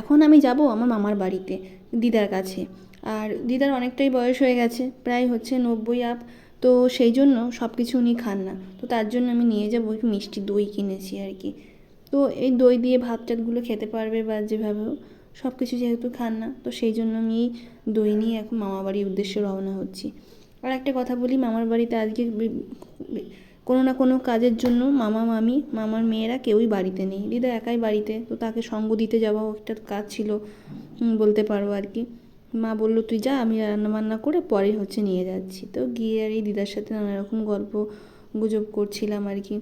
এখন আমি যাব আমার মামার বাড়িতে, দিদার কাছে। আর দিদার অনেকটাই বয়স হয়ে গেছে, প্রায় হচ্ছে নব্বই আপ তো সেই জন্য সব কিছু উনি খান না। তো তার জন্য আমি নিয়ে যাব একটু মিষ্টি দই কিনেছি আর কি। তো এই দই দিয়ে ভাত টাতগুলো খেতে পারবে বা যেভাবে হোক সব কিছু যেহেতু খান না, তো সেই জন্য আমি দই নিয়ে এখন মামা বাড়ির উদ্দেশ্যে রওনা হচ্ছি। আর একটা কথা বলি, মামার বাড়িতে আজকে কোনো না কোনো কাজের জন্য মামা, মামি, মামার মেয়েরা কেউই বাড়িতে নেই। দিদা একাই বাড়িতে, তো তাকে সঙ্গ দিতে যাওয়াও একটা কাজ ছিল বলতে পারো আর কি। মা বলল, তুই যা, আমি রান্না বান্না করে পরে হচ্ছে নিয়ে যাচ্ছি। তো গিয়ে আর এই দিদার সাথে নানা রকম গল্প গুজব করছিলাম আর কি।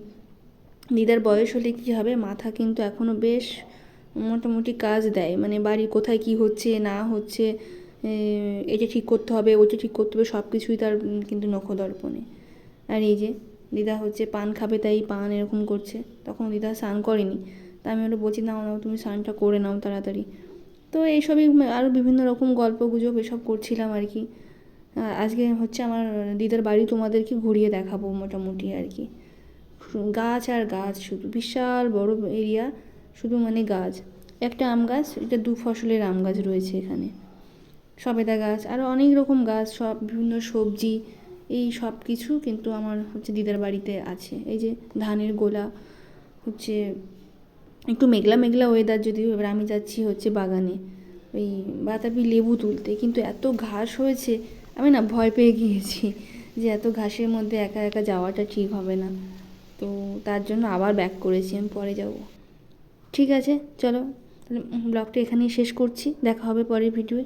দিদার বয়স হলে কী হবে, মাথা কিন্তু এখনও বেশ মোটামুটি কাজ দেয়। মানে বাড়ির কোথায় কী হচ্ছে, না হচ্ছে এ, এটা ঠিক করতে হবে ওইটা ঠিক করতে হবে সব কিছুই তার কিন্তু নখদর্পণে। আর এই যে দিদা হচ্ছে পান খাবে তাই পান এরকম করছে তখন দিদা স্নান করেনি। তা আমি ওটা বলছি নাও নাও তুমি স্নানটা করে নাও তাড়াতাড়ি। তো এইসবই আরও বিভিন্ন রকম গল্প গুজব এসব করছিলাম আর কি। আজকে হচ্ছে আমার দিদার বাড়ি তোমাদেরকে ঘুরিয়ে দেখাবো মোটামুটি আর কি। গাছ আর গাছ শুধু বিশাল বড় এরিয়া শুধু মানে গাছ। একটা আম গাছ এটা দু ফসলের আম গাছ রয়েছে এখানে। সবেদা গাছ আরও অনেক রকম গাছ, সব বিভিন্ন সবজি, এই সব কিছু কিন্তু আমার হচ্ছে দিদার বাড়িতে আছে। এই যে ধানের গোলা, হচ্ছে একটু মেঘলা মেঘলা ওয়েদার যদিও, এবার আমি যাচ্ছি হচ্ছে বাগানে, ওই বাতাবি লেবু তুলতে। কিন্তু এত ঘাস হয়েছে, আমি না ভয় পেয়ে গিয়েছি যে এত ঘাসের মধ্যে একা একা যাওয়াটা ঠিক হবে না। তো তার জন্য আবার ব্যাক করেছি, আমি পরে যাব। ঠিক আছে, চলো, তাহলে ব্লগটা এখানেই শেষ করছি, দেখা হবে পরের ভিডিওয়ে